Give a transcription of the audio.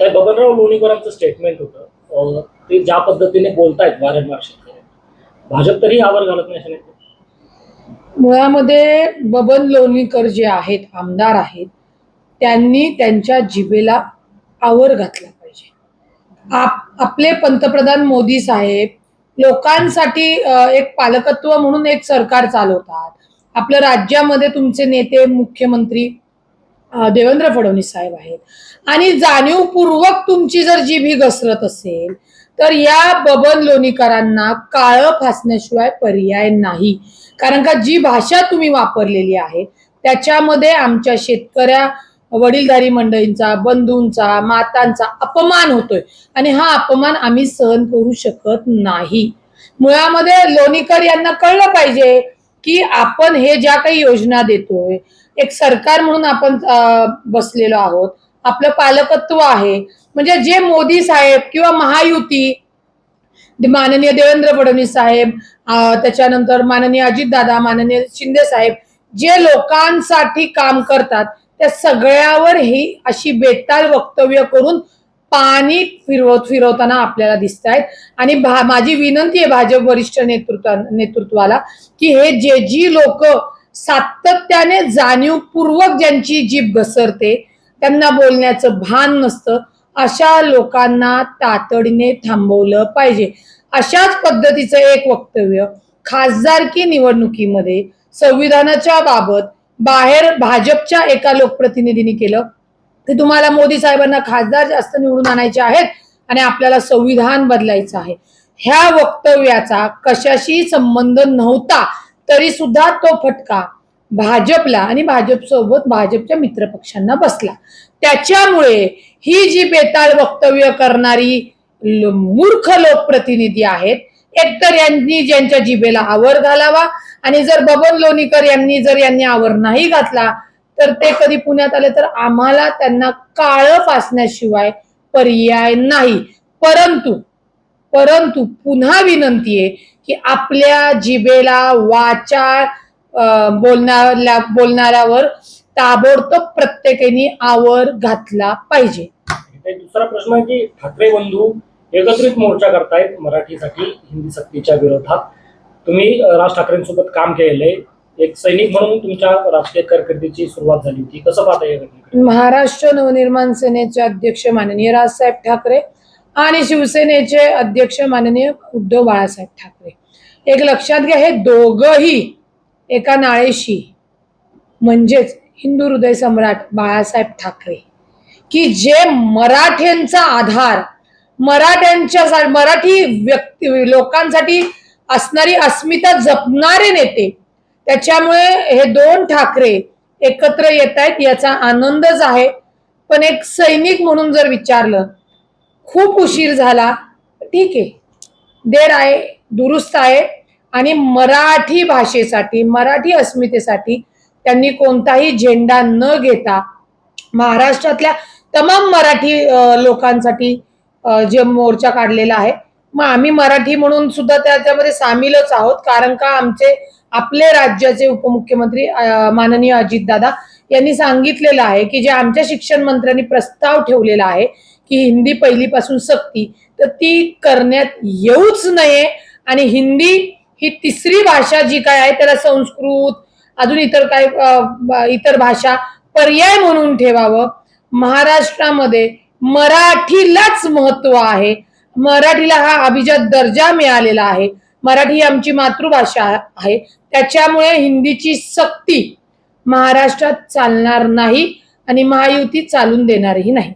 तर बबनराव लोणीकरांचं स्टेटमेंट होतं. ते ज्या पद्धतीने बोलतायत वारंवार शेतकरी भाजप तरी यावर घालत नाही असे मुळामध्ये बबन लोणीकर जे आहेत आमदार आहेत त्यांनी त्यांच्या जिभेला आवर घातला पाहिजे. आप आपले पंतप्रधान मोदी साहेब लोकांसाठी एक पालकत्व म्हणून एक सरकार चालवतात. आपल्या राज्यामध्ये तुमचे नेते मुख्यमंत्री देवेंद्र फडणवीस साहेब आहेत. आणि जाणीवपूर्वक तुमची जर जीभ ही घसरत असेल तर या बबन लोणीकरांना काळं फासण्याशिवाय पर्याय नाही. कारण का जी भाषा तुम्ही वापरलेली आहे त्याच्यामध्ये आमच्या शेतकऱ्या वडीलधारी मंडळींचा बंधूंचा मातांचा अपमान होतोय. आणि हा अपमान आम्ही सहन करू शकत नाही. मुळामध्ये लोणीकर यांना कळलं पाहिजे की आपण हे ज्या काही योजना देतोय एक सरकार म्हणून आपण बसलेलो आहोत आपलं पालकत्व आहे. म्हणजे जे मोदी साहेब किंवा महायुती माननीय देवेंद्र फडणवीस साहेब त्याच्यानंतर माननीय अजितदादा माननीय शिंदे साहेब जे लोकांसाठी काम करतात त्या सगळ्यावर ही अशी बेताल वक्तव्य करून पाणी फिरवत फिरवताना आपल्याला दिसत आहेत आणि माझी विनंती आहे भाजप वरिष्ठ नेतृत्वा नेतृत्वाला की हे जे जी लोक सातत्याने जाणीवपूर्वक ज्यांची जीभ घसरते त्यांना बोलण्याचं भान नसतं अशा लोकांना तातडीने थांबवलं पाहिजे. अशाच पद्धतीचं एक वक्तव्य खासदारकी निवडणुकीमध्ये संविधानाच्या बाबत बाहेर भाजपच्या एका लोकप्रतिनिधीने केलं ते तुम्हाला मोदी साहेबांना खासदार जास्त निवडून आणायचे आहेत आणि आपल्याला संविधान बदलायचं आहे. ह्या वक्तव्याचा कशाशी संबंध नव्हता तरी सुद्धा तो फटका भाजपला आणि भाजपसोबत भाजपच्या मित्रपक्षांना बसला. त्याच्यामुळे ही जी बेताळ वक्तव्य करणारी मूर्ख लोकप्रतिनिधी आहेत एकतर यांनी ज्यांच्या जिभेला आवर घालावा आणि जर बबन लोणीकर यांनी जर यांनी आवर नाही घातला तर ते कधी पुण्यात आले तर आम्हाला त्यांना काळं फासण्याशिवाय पर्याय नाही. परंतु परंतु पुन्हा विनंती आहे की आपल्या जिभेला वाचा बोलणाऱ्या बोलणाऱ्यावर ताबडतोब प्रत्येकाने आवर घातला पाहिजे. दुसरा प्रश्न आहे की ठाकरे बंधू एकत्रित मोर्चा करतायत मराठीसाठी हिंदी सक्तीच्या विरोधात. तुम्ही राज ठाकरेंसोबत काम केलेलं आहे. एक सैनिक म्हणून तुमच्या राजकीय कारकिर्दीची सुरुवात झाली होती. कसं पाहता या घटनेकडे? महाराष्ट्र नवनिर्माण सेनेचे अध्यक्ष माननीय राजसाहेब ठाकरे आणि शिवसेनेचे अध्यक्ष माननीय उद्धव बाळासाहेब ठाकरे. एक लक्षात घ्या हे दोघही एका नाळेशी म्हणजेच हिंदू हृदय सम्राट बाळासाहेब ठाकरे की जे मराठ्यांचा आधार मराठ्यांच्या मराठी व्यक्ती लोकांसाठी असणारी अस्मिता जपणारे नेते त्याच्यामुळे हे दोन ठाकरे एकत्र येत आहेत याचा आनंदच आहे. पण एक सैनिक म्हणून जर विचारलं खूप उशीर झाला. ठीक आहे. देर आहे दुरुस्त आहे. आणि मराठी भाषेसाठी मराठी अस्मितेसाठी त्यांनी कोणताही झेंडा न घेता महाराष्ट्रातल्या तमाम मराठी लोकांसाठी जे मोर्चा काढलेला आहे मग आम्ही मराठी म्हणून सुद्धा त्याच्यामध्ये सामीलच आहोत कारण का आमचे आपले राज्याचे उपमुख्यमंत्री माननीय अजितदादा यांनी सांगितलेलं आहे की जे आमच्या शिक्षण मंत्र्यांनी प्रस्ताव ठेवलेला आहे की हिंदी पहिलीपासून सक्ती तर ती करण्यात येऊच नये. आणि हिंदी ही तिसरी भाषा जी काय आहे त्याला संस्कृत अजून इतर काय इतर भाषा पर्याय म्हणून ठेवावं. महाराष्ट्रामध्ये मराठीलाच महत्त्व आहे. मराठीला हा अभिजात दर्जा मिळालेला आहे. मराठी ही आमची मातृभाषा आहे. त्याच्यामुळे हिंदीची सक्ती महाराष्ट्रात चालणार नाही आणि महायुती चालून देणारही नाही.